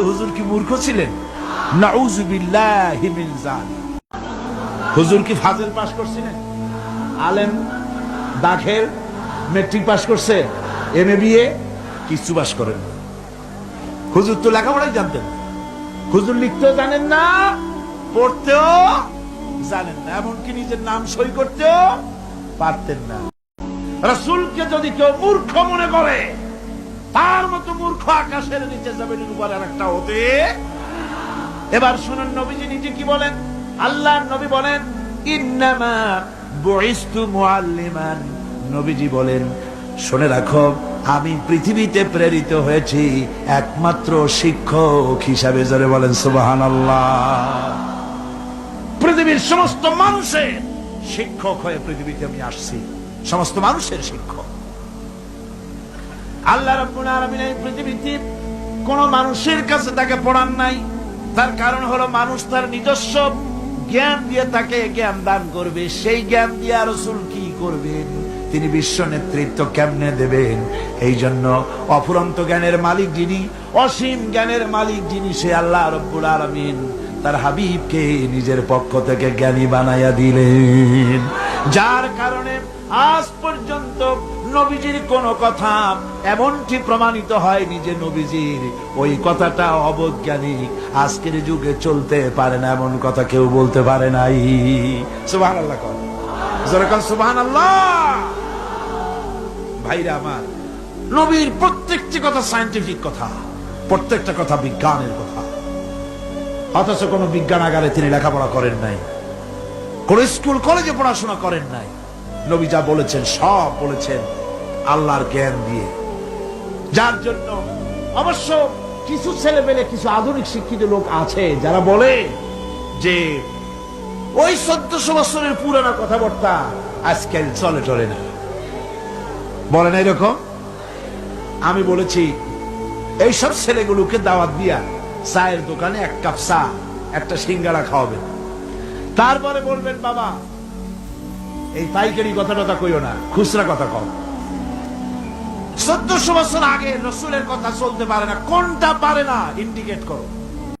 তাহলে হুজুর কি মূর্খ ছিলেন। হুজুর কি ফাজেল পাশ করছিলেন? আলেম, দাখের, মেট্রিক পাশ করছে এম এ বিএ কিছু পাশ করেন হুজুর তো লেখাপড়াই জানতেন হুজুর লিখতেও জানেন না, পড়তেও জানেন না, এমনকি নিজের নাম সই করতেও পারতেন না। রসুলকে যদি কেউ মূর্খ মনে করে তার মতো মূর্খ আকাশের নিচে যাবেন উপর আর একটা হতে। এবার শুনুন নবীজি নিজে কি বলেন? আল্লাহর নবী বলেন, ইন্নামা বুইস্তু মুআল্লিমান। নবীজি বলেন, শুনে রাখো, আমি পৃথিবীতে প্রেরিত হয়েছি একমাত্র শিক্ষক হিসাবে। জোরে বলেন, সুবহানাল্লাহ। পৃথিবীর সমস্ত মানুষের শিক্ষক হয়ে পৃথিবীতে আমি আসছি। সমস্ত মানুষের শিক্ষক। আল্লাহ রাব্বুল আলামিন এই পৃথিবীতে কোন মানুষের কাছে তাকে পড়ান নাই। তার কারণ হলো মানুষ তার নিজস্ব জ্ঞান দিয়ে তাকে জ্ঞান দান করবে। সেই জ্ঞান দিয়ে রসুল কি করবেন? তিনি বিশ্ব নেতৃত্ব কেমনে দেবেন? এই জন্য অফুরন্ত জ্ঞানের মালিক যিনি, অসীম জ্ঞানের মালিক যিনি, সে আল্লাহ রব্বুল আলামিন তার হাবিবকে নিজের পক্ষ থেকে জ্ঞানী বানাইয়া দিলেন। যার কারণে আজ পর্যন্ত নবীজির কোন কথা এমনটি প্রমাণিত হয়নি যে নবীজির ওই কথাটা অবৈজ্ঞানিক। আজকের যুগে চলতে পারে না এমন কথা কেউ বলতে পারে নাই। সুবাহ আল্লাহ সুবাহ আল্লাহ ভাইরা আমার, নবীর প্রত্যেকটি কথা সায়েন্টিফিক কথা, প্রত্যেকটা কথা বিজ্ঞানের কথা। অথচ কোনো বিজ্ঞানাগারে তিনি লেখাপড়া করেন নাই, কোন স্কুল, কলেজে পড়াশোনা করেন নাই। নবী যা বলেছেন, সব বলেছেন। আল্লাহর জ্ঞান দিয়ে। যার জন্য অবশ্য কিছু ছেলে পেলে কিছু আধুনিক শিক্ষিত লোক আছে যারা বলে যে, ওই চোদ্দশো বছরের পুরানো কথাবার্তা আজকাল চলে চলে না। বলে না এরকম? আমি বলেছি এইসব ছেলেগুলোকে দাওয়াত দিয়া চায়ের দোকানে এক কাপ চা, একটা সিঙ্গারা খাওয়াবেন তারপরে বলবেন, বাবা, এই পাইকারি কথা টথা কইও না, খুচরা কথা কম চোদ্দশো বছর আগে রসুলের কথা চলতে পারে না কোনটা পারে না ইন্ডিকেট করো।